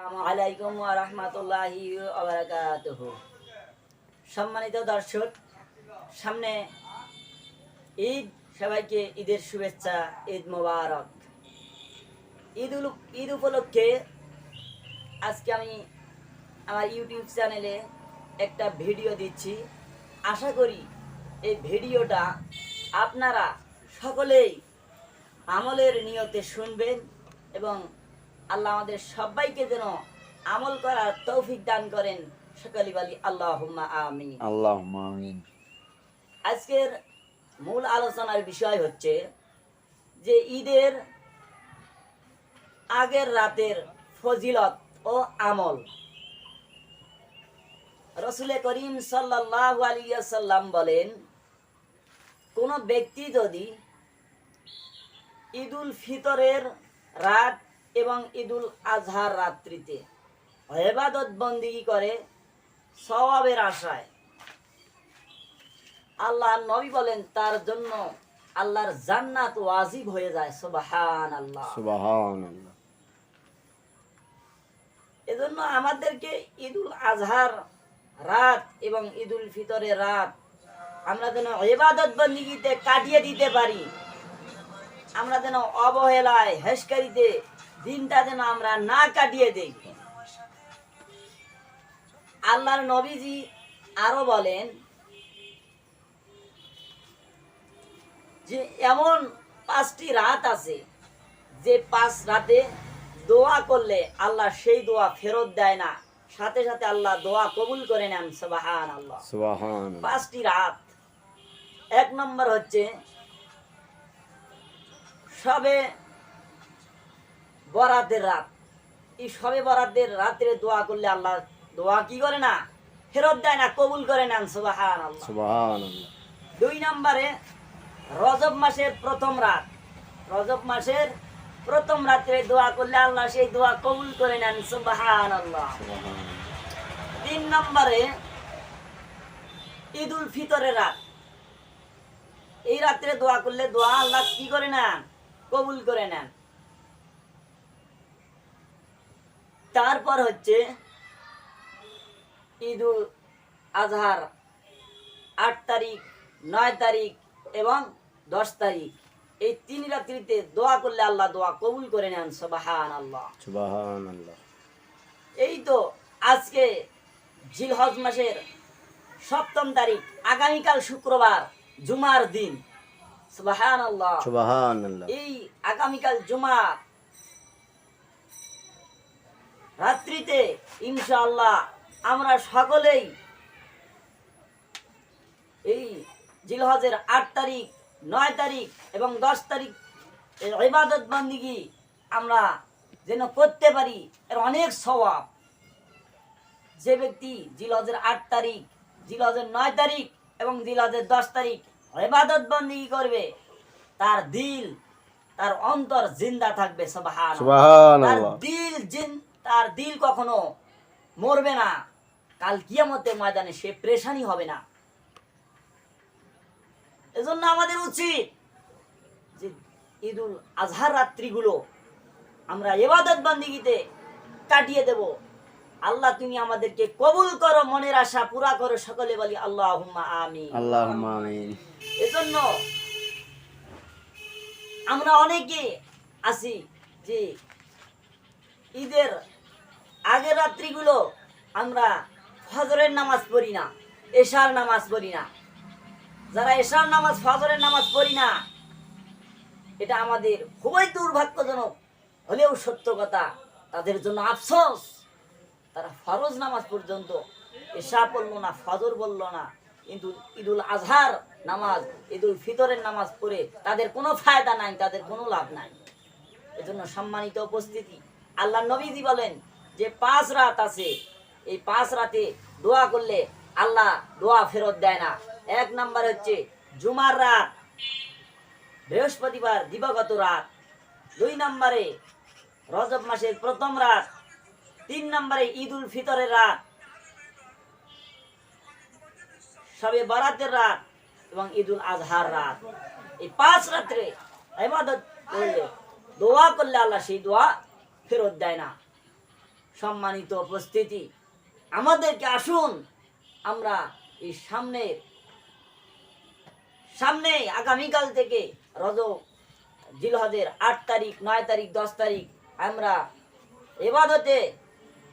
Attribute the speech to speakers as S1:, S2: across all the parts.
S1: আলাইকুম রাহমাতুল্লাহি সম্মানিত দর্শক, সামনে ঈদ, সবাইকে ঈদের শুভেচ্ছা, ঈদ মোবারক। ঈদ ঈদ উপলক্ষে আজকে আমি আমার ইউটিউব চ্যানেলে একটা ভিডিও দিচ্ছি। আশা করি এই ভিডিওটা আপনারা সকলেই আমলের নিয়তে শুনবেন এবং আল্লাহ আমাদের সবাইকে যেন আমল করার তৌফিক দান করেন। সকলি বলি আল্লাহ আমিন।
S2: আল্লাহ আমিন।
S1: আজকের মূল আলোচনার বিষয় হচ্ছে যে ঈদের আগের রাতের ফজিলত ও আমল। রসুল করিম সাল্লাহ আলিয়াল্লাম বলেন কোনো ব্যক্তি যদি ঈদুল ফিতরের রাত এবং ঈদুল আজহার রাত্রিতে। হেবাদত বন্দিগি করে? সওয়াবের আশায়। আল্লাহ নবী বলেন তার জন্য আল্লাহর জান্নাত ওয়াজিব হয়ে যায়। সুবাহান আল্লাহ
S2: সুবহানাল্লাহ।
S1: এজন্য আমাদেরকে ঈদুল আজহার রাত এবং ঈদুল ফিতরের রাত আমরা যেন ইবাদত বন্দিগিতে কাটিয়ে দিতে পারি। আমরা যেন অবহেলায় হেসকারিতে দিনটা যেন আমরা না কাটিয়ে দেই। আল্লাহর নবীজি আরও বলেন যে এমন পাঁচটি রাত আছে যে পাঁচ রাতে দোয়া করলে আল্লাহ সেই দোয়া ফেরত দেয় না। সাথে সাথে আল্লাহ দোয়া কবুল করে নেন সবাহান আল্লাহ পাঁচটি রাত। এক নম্বর হচ্ছে সবে বরাতের রাত। এই সবে বরাতের রাত্রে দোয়া করলে আল্লাহ দোয়া কি করে না? ফেরত দেয় না কবুল করে নেন সুবাহান দুই নম্বরে রজব মাসের প্রথম রাত। রজব মাসের প্রথম রাত্রে দোয়া করলে আল্লাহ সেই দোয়া কবুল করে নেন সুবাহান আল্লাহ তিন নম্বরে ঈদুল ফিতরের রাত। এই রাত্রে দোয়া করলে দোয়া আল্লাহ কি করে নেন? কবুল করে নেন। তারপর হচ্ছে ঈদুল আজহার আট তারিখ নয় তারিখ এবং দশ তারিখ। এই তিন রাত্রিতে দোয়া করলে আল্লাহ দোয়া কবুল করে নেন সবাহান আল্লাহ এই তো আজকে জিলহজ মাসের সপ্তম তারিখ আগামীকাল শুক্রবার জুমার দিন। সুবাহান আল্লাহ এই আগামীকাল জুমা রাত্রিতে ইনশাআল্লাহ আমরা সকলেই এই জিলহজের আট তারিখ নয় তারিখ এবং দশ তারিখ ইবাদত বন্দিগি আমরা যেন করতে পারি এর অনেক স্বভাব যে ব্যক্তি জিলহজের আট তারিখ জিলহজের নয় তারিখ এবং জিলহজের দশ তারিখ ইবাদত বন্দিগি করবে তার দিল তার অন্তর জিন্দা থাকবে সবহান তার দিল জিন তার দিল কখনো মরবে না। কাল কিয়ামতের ময়দানে সে প্রেশানি হবে না। এজন্য আমাদের উচিত যে ঈদুল আজহার রাত্রিগুলো আমরা এবাদত বান্দিগিতে কাটিয়ে দেব। আল্লাহ তুমি আমাদেরকে কবুল করো মনের আশা পুরা করো। সকলে বলি আল্লাহ আমি
S2: আল্লাহুম্মা আমিন।
S1: এজন্য আমরা অনেকে আছি যে ঈদের আগের রাত্রিগুলো আমরা ফজরের নামাজ পড়ি না, এশার নামাজ পড়ি না। যারা এশার নামাজ, ফজরের নামাজ পড়ি না, এটা আমাদের খুবই দুর্ভাগ্যজনক, হলেও সত্য কথা, তাদের জন্য আফসোস। তারা ফরজ নামাজ পর্যন্ত এশা পড়ল না, ফজর বলল না, কিন্তু ঈদুল আজহার নামাজ, ঈদুল ফিতরের নামাজ পড়ে তাদের কোনো ফায়দা নাই, তাদের কোনো লাভ নাই। এজন্য সম্মানিত উপস্থিতি আল্লাহ নবীজি বলেন যে পাঁচ রাত আছে। এই পাঁচ রাতে দোয়া করলে আল্লাহ দোয়া ফেরত দেয় না। এক নাম্বার হচ্ছে জুমার রাত, বৃহস্পতিবার দিবাগত রাত। দুই নম্বরে রজব মাসের প্রথম রাত। তিন নম্বরে ঈদ উল ফিতরের রাত। সবে বরাতের রাত এবং ঈদ উল আজহার রাত। এই পাঁচ রাত্রে ইবাদত করলে, দোয়া করলে আল্লাহ সেই দোয়া ফেরত দেয় না। সম্মানিত উপস্থিতি, আমাদেরকে আসুন, আমরা এই সামনে সামনে আগামীকাল থেকে রজ জিলহজের আট তারিখ, নয় তারিখ, দশ তারিখ আমরা এবাদতে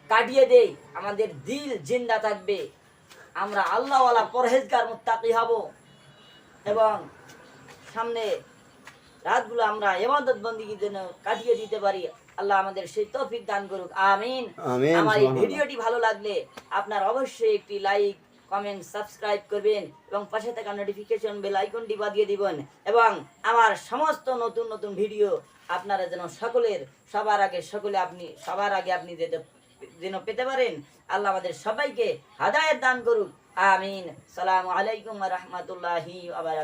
S1: কাটিয়ে দেই। আমাদের দিল জিন্দা থাকবে। আমরা আল্লাহওয়ালা পরহেজগার মুত্তাকি হব। এবং সামনে রাতগুলো আমরা এবাদত বন্দিগির জন্য কাটিয়ে দিতে পারি। আল্লাহ আমাদের সেই তৌফিক দান করুক। আমিন। আমার এই ভিডিওটি ভালো লাগলে আপনার অবশ্যই একটি লাইক কমেন্ট সাবস্ক্রাইব করবেন এবং পাশে থাকা নোটিফিকেশন বেল আইকনটি বাজিয়ে দিবেন এবং আমার সমস্ত নতুন নতুন ভিডিও আপনারা যেন সকলের সবার আগে সকলে আপনি সবার আগে আপনি যেতে যেন পেতে পারেন আল্লাহ আমাদের সবাইকে হাদায়েত দান করুক। আমিন। সালামু আলাইকুম রহমতুল্লাহি আবার